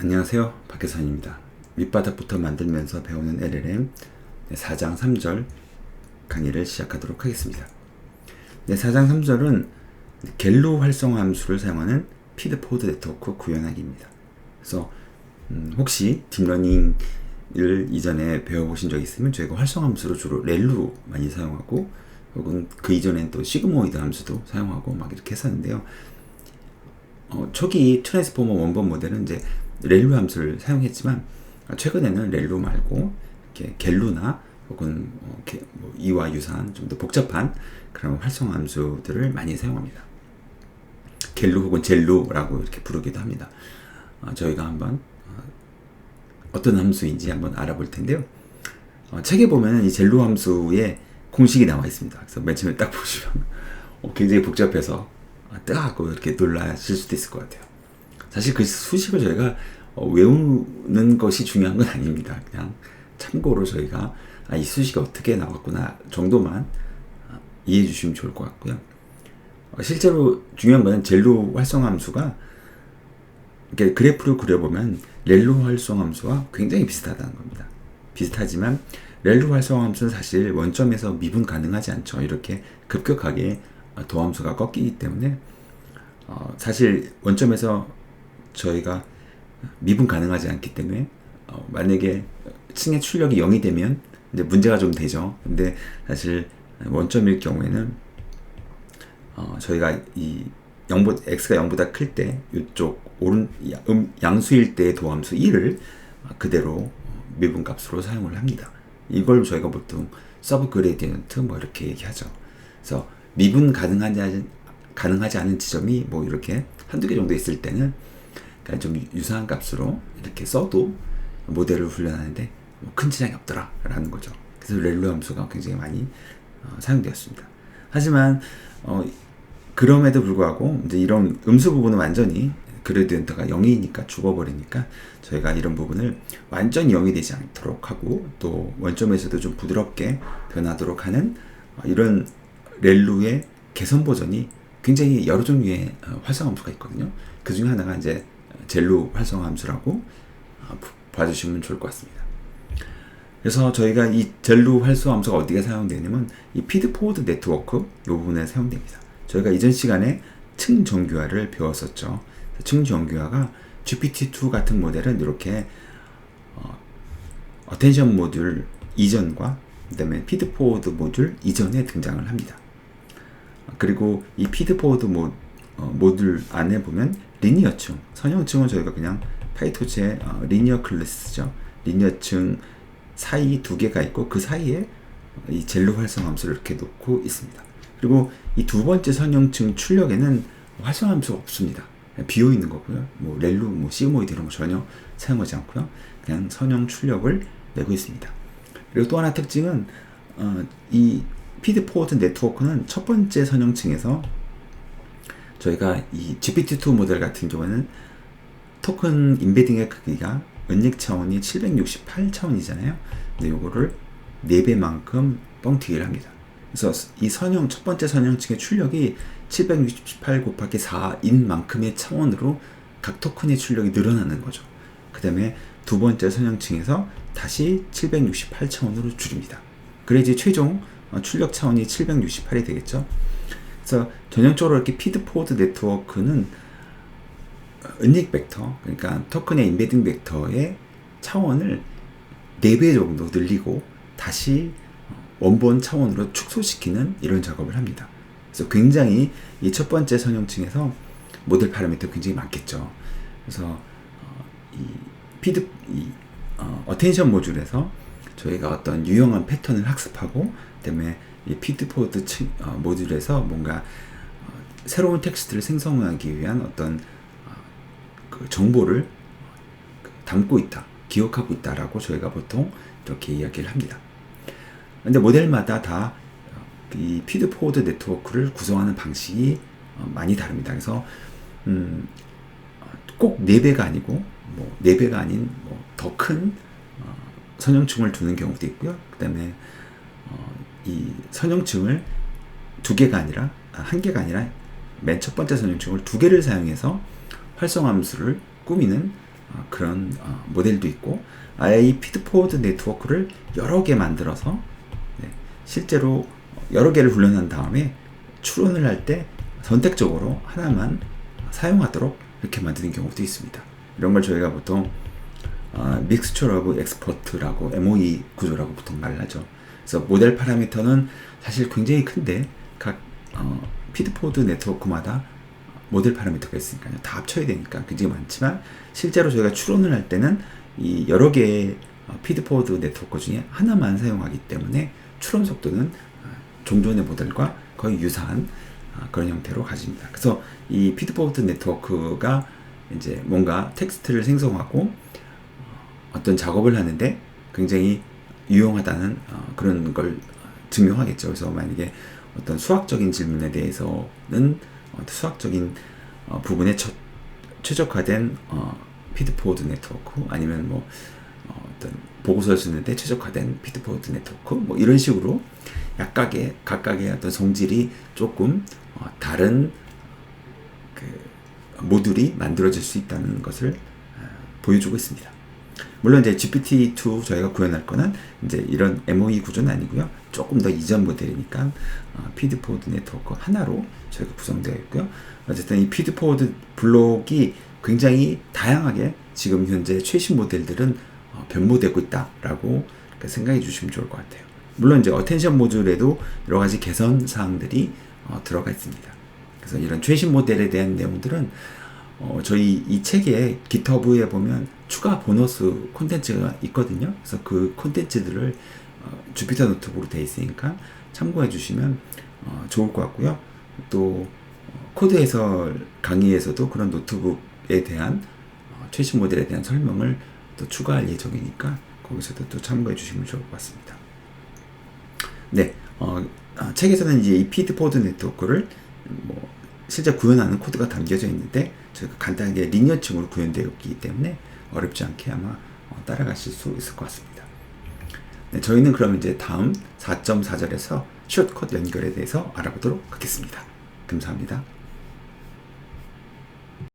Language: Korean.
안녕하세요. 박혜선입니다. 밑바닥부터 만들면서 배우는 LLM 4장 3절 강의를 시작하도록 하겠습니다. 네, 4장 3절은 갤로 활성화 함수를 사용하는 피드포드 네트워크 구현하기입니다. 그래서 음, 혹시 딥러닝을 이전에 배워보신 적 있으면 저희가 활성화 함수로 주로 렐루 많이 사용하고 혹은 그 이전엔 또 시그모이드 함수도 사용하고 막 이렇게 했었는데요. 어, 초기 트랜스포머 원본 모델은 이제 렐루 함수를 사용했지만 최근에는 렐루 말고 이렇게 갤루나 혹은 뭐, 뭐 이와 유사한 좀 더 복잡한 그런 활성화 함수들을 많이 사용합니다. 갤루 혹은 젤루라고 이렇게 부르기도 합니다. 어, 저희가 한번 어, 떤 함수인지 한번 알아볼 텐데요. 어, 책에 보면 이 젤루 함수의 공식이 나와 있습니다. 그래서 맨 처음에 딱 보시면 어, 굉장히 복잡해서 뜨하고 이렇게 놀라실 수도 있을 것 같아요. 사실 그 수식을 저희가 어, 외우는 것이 중요한 건 아닙니다. 그냥 참고로 저희가 아, 이 수식이 어떻게 나왔구나 정도만 아, 이해해 주시면 좋을 것 같고요. 어, 실제로 중요한 거는 젤로 활성함수가 이렇게 그래프를 그려보면 렐로 활성함수와 굉장히 비슷하다는 겁니다. 비슷하지만 렐로 활성함수는 사실 원점에서 미분 가능하지 않죠. 이렇게 급격하게 도함수가 꺾이기 때문에 어, 사실 원점에서 저희가 미분 가능하지 않기 때문에 어, 만약에 층의 출력이 0이 되면 이제 문제가 좀 되죠. 근데 사실 원점일 경우에는 어, 저희가 이 0보, x가 0보다 클 때 이쪽 오른 음, 양수일 때의 도함수 1을 그대로 미분 값으로 사용을 합니다. 이걸 저희가 보통 서브 그레디언트 뭐 이렇게 얘기하죠. 그래서 미분 가능하지 가능하지 않은 지점이 뭐 이렇게 한두 개 정도 있을 때는 그러니까 좀 유사한 값으로 이렇게 써도 모델을 훈련하는데 뭐 큰 지장이 없더라라는 거죠. 그래서 렐루 함수가 굉장히 많이 어, 사용되었습니다. 하지만 어, 그럼에도 불구하고 이제 이런 음수 부분은 완전히 그레디언트가 0이니까 죽어버리니까 저희가 이런 부분을 완전히 0이 되지 않도록 하고 또 원점에서도 좀 부드럽게 변하도록 하는 어, 이런 렐루의 개선 버전이 굉장히 여러 종류의 어, 활성 함수가 있거든요. 그 중에 하나가 이제 젤로 활성 함수라고 어, 봐주시면 좋을 것 같습니다. 그래서 저희가 이 젤로 활성 함수가 어디에 사용되냐면 이 피드 포워드 네트워크 이 부분에 사용됩니다. 저희가 이전 시간에 층 정규화를 배웠었죠. 층 정규화가 GPT-2 같은 모델은 이렇게 어, 어텐션 모듈 이전과 그다음에 피드 포워드 모듈 이전에 등장을 합니다. 그리고 이 피드 포워드 모, 어, 모듈 안에 보면 리니어층, 선형층은 저희가 그냥 파이토츠의 어, 리니어 클래스죠. 리니어층 사이 두 개가 있고 그 사이에 이 젤로 활성 함수를 이렇게 놓고 있습니다. 그리고 이 두 번째 선형층 출력에는 활성 함수가 없습니다. 비어 있는 거고요. 뭐 렐루, 뭐 시그모이드 이런 거 전혀 사용하지 않고요. 그냥 선형 출력을 내고 있습니다. 그리고 또 하나 특징은 어, 이 피드 포워드 네트워크는 첫 번째 선형층에서 저희가 이 GPT-2 모델 같은 경우는 토큰 인베딩의 크기가 은닉 차원이 768차원이잖아요. 근데 요거를 4배만큼 뻥튀기를 합니다. 그래서 이 선형, 첫 번째 선형층의 출력이 768 곱하기 4인 만큼의 차원으로 각 토큰의 출력이 늘어나는 거죠. 그 다음에 두 번째 선형층에서 다시 768차원으로 줄입니다. 그래 이제 최종 어, 출력 차원이 768이 되겠죠. 그래서 전형적으로 이렇게 피드 포워드 네트워크는 은닉 벡터, 그러니까 토큰의 인베딩 벡터의 차원을 4배 정도 늘리고 다시 원본 차원으로 축소시키는 이런 작업을 합니다. 그래서 굉장히 이 첫 번째 선형층에서 모델 파라미터 굉장히 많겠죠. 그래서 어, 이 피드 이 어, 어텐션 모듈에서 저희가 어떤 유용한 패턴을 학습하고 그다음에 이 피드포드 어, 모듈에서 뭔가 어, 새로운 텍스트를 생성하기 위한 어떤 어, 그 정보를 담고 있다, 기억하고 있다라고 저희가 보통 이렇게 이야기를 합니다. 근데 모델마다 다 이 피드포워드 네트워크를 구성하는 방식이 많이 다릅니다. 그래서 음, 꼭 4배가 아니고 뭐 4배가 아닌 뭐 더큰 선형층을 두는 경우도 있고요. 그 다음에 어, 이 선형층을 두 개가 아니라 아, 한 개가 아니라 맨 첫 번째 선형층을 두 개를 사용해서 활성함수를 꾸미는 어, 그런 어, 모델도 있고 아예 이 피드포워드 네트워크를 여러 개 만들어서 네, 실제로 여러 개를 훈련한 다음에 추론을 할 때 선택적으로 하나만 사용하도록 이렇게 만드는 경우도 있습니다. 이런 걸 저희가 보통 어, 믹스처 러브 엑스퍼트라고 MOE 구조라고 보통 말을 하죠. 그래서 모델 파라미터는 사실 굉장히 큰데 각 어, 피드포드 네트워크마다 모델 파라미터가 있으니까요. 다 합쳐야 되니까 굉장히 많지만 실제로 저희가 추론을 할 때는 이 여러 개의 어, 피드포드 네트워크 중에 하나만 사용하기 때문에 추론 속도는 어, 종전의 모델과 거의 유사한 어, 그런 형태로 가집니다. 그래서 이 피드포드 네트워크가 이제 뭔가 텍스트를 생성하고 어떤 작업을 하는데 굉장히 유용하다는 어, 그런 걸 증명하겠죠. 그래서 만약에 어떤 수학적인 질문에 대해서는 어, 수학적인 어, 부분에 처, 최적화된 어, 피드포워드 네트워크 아니면 뭐 어, 어떤 보고서를 쓰는데 최적화된 피드포워드 네트워크 뭐 이런 식으로 각각의 각각의 어떤 성질이 조금 어, 다른 그 모듈이 만들어질 수 있다는 것을 어, 보여주고 있습니다. 물론 이제 GPT-2 저희가 구현할 거는 이제 이런 MOE 구조는 아니고요. 조금 더 이전 모델이니까 어, 피드포워드 네트워크 하나로 저희가 구성되어 있고요. 어쨌든 이 피드포워드 블록이 굉장히 다양하게 지금 현재 최신 모델들은 어, 변모되고 있다라고 이렇게 생각해 주시면 좋을 것 같아요. 물론 이제 어텐션 모듈에도 여러 가지 개선 사항들이 어, 들어가 있습니다. 그래서 이런 최신 모델에 대한 내용들은 어, 저희 이 책에 GitHub에 보면 추가 보너스 콘텐츠가 있거든요. 그래서 그 콘텐츠들을 어, 주피터 노트북으로 되어 있으니까 참고해 주시면 어, 좋을 것 같고요. 또 어, 코드 해설 강의에서도 그런 노트북에 대한 어, 최신 모델에 대한 설명을 또 추가할 예정이니까 거기서도 또 참고해 주시면 좋을 것 같습니다. 네, 어, 어, 책에서는 이제 이 피드포드 네트워크를 뭐 실제 구현하는 코드가 담겨져 있는데 간단하게 리니어층으로 구현되어 있기 때문에 어렵지 않게 아마 어, 따라가실 수 있을 것 같습니다. 네, 저희는 그럼 이제 다음 4.4절에서 숏컷 연결에 대해서 알아보도록 하겠습니다. 감사합니다.